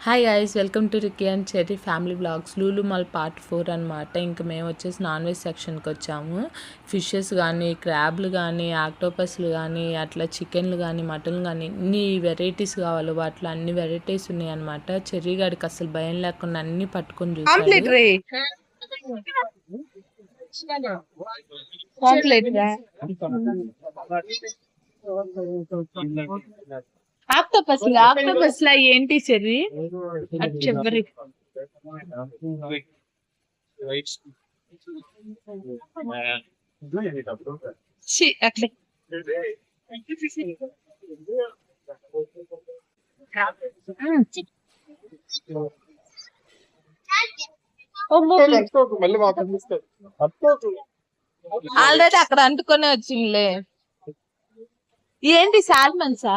Hi guys welcome to Ricky and Cherry family vlogs Lulu mall part four అనమాట ఇంకా మేము వచ్చేసి non veg సెక్షన్కి వచ్చాము. ఫిషెస్ కానీ క్రాబ్లు కానీ ఆక్టోపస్లు కానీ అట్లా చికెన్లు కానీ మటన్లు కానీ ఎన్ని వెరైటీస్ కావాలో వాటిలో అన్ని వెరైటీస్ ఉన్నాయి అనమాట చెర్రీ గాడికి అసలు భయం లేకుండా అన్ని పట్టుకొని పాంప్లెట్ ఆక్టోపస్ ఆక్టోపస్ లా ఏంటి చెర్రీ? అది అట్లే ఆల్రెడీ అక్కడ అంటుకొని వచ్చిందిలే. ఏంటి సాల్మన్సా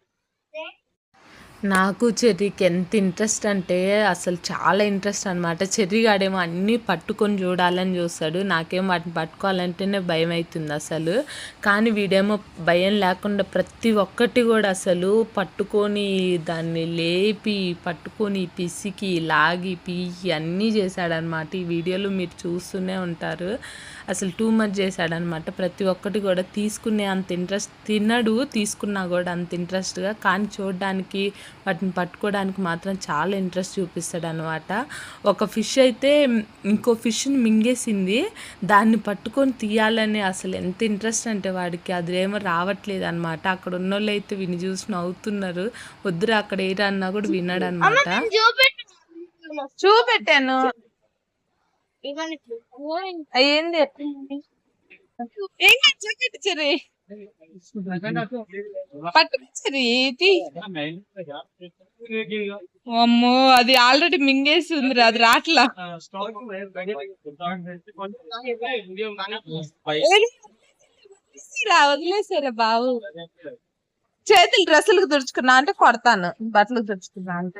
నాకు చెర్రీకి ఎంత ఇంట్రెస్ట్ అంటే అసలు చాలా ఇంట్రెస్ట్ అనమాట చెర్రీగాడేమో అన్నీ పట్టుకొని చూడాలని చూస్తాడు. నాకేం వాటిని పట్టుకోవాలంటేనే భయం అవుతుంది అసలు. కానీ వీడేమో భయం లేకుండా ప్రతి ఒక్కటి కూడా అసలు పట్టుకొని దాన్ని లేపి పట్టుకొని పిసికి లాగి పీకి అన్నీ చేశాడనమాట ఈ వీడియోలో మీరు చూస్తూనే ఉంటారు. అసలు టూ మచ్ చేశాడనమాట ప్రతి ఒక్కటి కూడా తీసుకునే అంత ఇంట్రెస్ట్ తినడు తీసుకున్నా కూడా అంత ఇంట్రెస్ట్గా. కానీ చూడడానికి వాటిని పట్టుకోవడానికి మాత్రం చాలా ఇంట్రెస్ట్ చూపిస్తాడు అనమాట ఒక ఫిష్ అయితే ఇంకో ఫిష్ని మింగేసింది. దాన్ని పట్టుకొని తీయాలని అసలు ఎంత ఇంట్రెస్ట్ అంటే వాడికి అది ఏమో రావట్లేదు అనమాట అక్కడ ఉన్న వాళ్ళు అయితే విని చూసి నవ్వుతున్నారు. వద్దురా అక్కడ ఏరా అన్నా కూడా విన్నాడు అనమాట చూపెట్టు చూపెట్టాను. ఇవన్నీ అయ్యింది. పట్టుకొచ్చరి అమ్మో అది ఆల్రెడీ మింగేసి ఉంది అది రాట్లా. వదిలేసారా బావు చేతులు డ్రెస్సులకు దుడుచుకున్నా అంటే కొడతాను బట్టలకు దుడుచుకున్నా అంటే.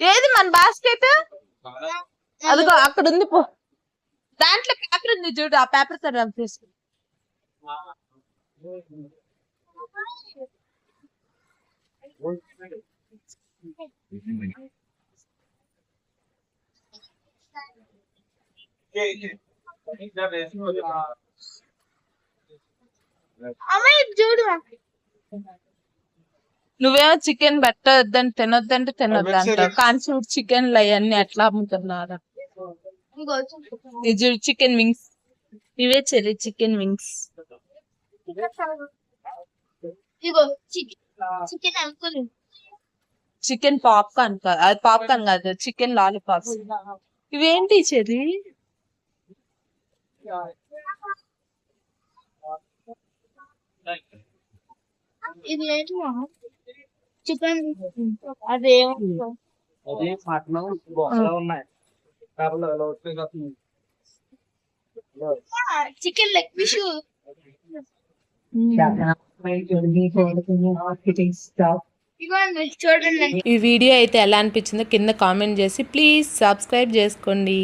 ఏది మన బాస్కెట్ అదిగో అక్కడ ఉంది పో. దాంట్లో పేపర్ ఉంది చూడు ఆ పేపర్తో రబ్ చేసుకో నువ్వేమో చికెన్ పెట్టొద్దని తినొద్దంటే తినొద్దు అంటావు కానీ చూడు చికెన్ అవన్నీ ఎట్లా అమ్ముతున్నారు? చికెన్ వింగ్స్ ఇవే చెర్రీ చికెన్ వింగ్స్ ఇగో చికెన్ చికెన్ అనుకోని చికెన్ పాప్కార్న్ కాదు అది పాప్కార్న్ కాదు చికెన్ లాలీపాప్స్ ఇవేంటి చెర్రీ ఇది ఏంటి చికెన్ అదేం అదే పట్నం బొక్కలు ఉన్నాయి కర్రలు ఇలా వచ్చేసి వస్తుంది. చికెన్ లెగ్ ఫిష్ ఇవ్వండి చూడండి ఈ వీడియో అయితే ఎలా అనిపించిందో కింద కామెంట్ చేసి ప్లీజ్ సబ్స్క్రైబ్ చేసుకోండి.